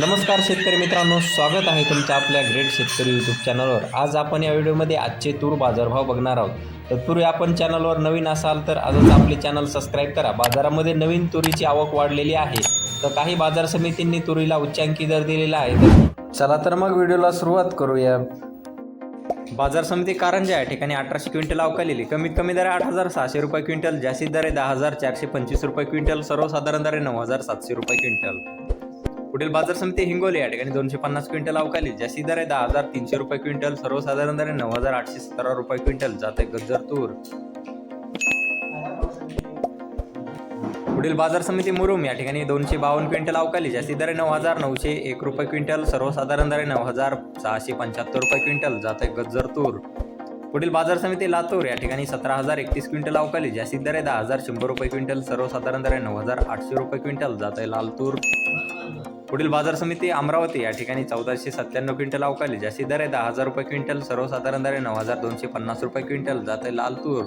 नमस्कार शेतकरी मित्रांनो स्वागत आहे तुमचं आपल्या ग्रेट शेतकरी यूट्यूब चॅनलवर आज आपण या व्हिडिओमध्ये आजचे तूर बाजारभाव बघणार आहोत. तत्पूर्वी आपण चॅनलवर नवीन असाल तर आजच आपले चॅनल सबस्क्राईब करा. बाजारामध्ये नवीन तुरीची आवक वाढलेली आहे. तर काही बाजार समितींनी तुरीला उच्चांकी दर दिलेला आहे. तर चला तर मग व्हिडिओला सुरुवात करूया. बाजार समिती कारंजा या ठिकाणी अठराशे क्विंटल अवकालेली. कमीत कमी दर आठ हजार सहाशे रुपये क्विंटल जास्तीत दर आहे दहा हजार चारशे पंचवीस रुपये क्विंटल सर्वसाधारण दर आहे नऊ हजार सातशे रुपये क्विंटल. पुढील बाजार समिती हिंगोली या ठिकाणी दोनशे पन्नास क्विंटल अवकाली जास्ती दर आहे दहा हजार तीनशे रुपये क्विंटल सर्वसाधारण दर आहे नऊ हजार आठशे सतरा रुपये क्विंटल जाते गज्जर तूर. पुढील बाजार समिती मुरुम या ठिकाणी दोनशे बावन्न क्विंटल अवकाली जास्ती दर आहे नऊ हजार नऊशे एक रुपये क्विंटल सर्वसाधारण दर आहे नऊ हजार सहाशे पंच्याहत्तर रुपये क्विंटल जाते गज्जर तूर. पुढील बाजार समिती लातूर या ठिकाणी सतरा हजार एकतीस क्विंटल अवकाली जास्तीत दर आहे दहा हजार शंभर रुपये क्विंटल सर्वसाधारण दर आहे नऊ हजार आठशे रुपये क्विंटल जात आहे लाल तूर पुढील बाजार समिती अमरावती या ठिकाणी चौदाशे सत्त्याण्णव क्विंटल अवकाली जास्तीत दर आहे दहा हजार रुपये क्विंटल सर्वसाधारण दर आहे नऊ हजार दोनशे पन्नास रुपये क्विंटल जात आहे लाल तूर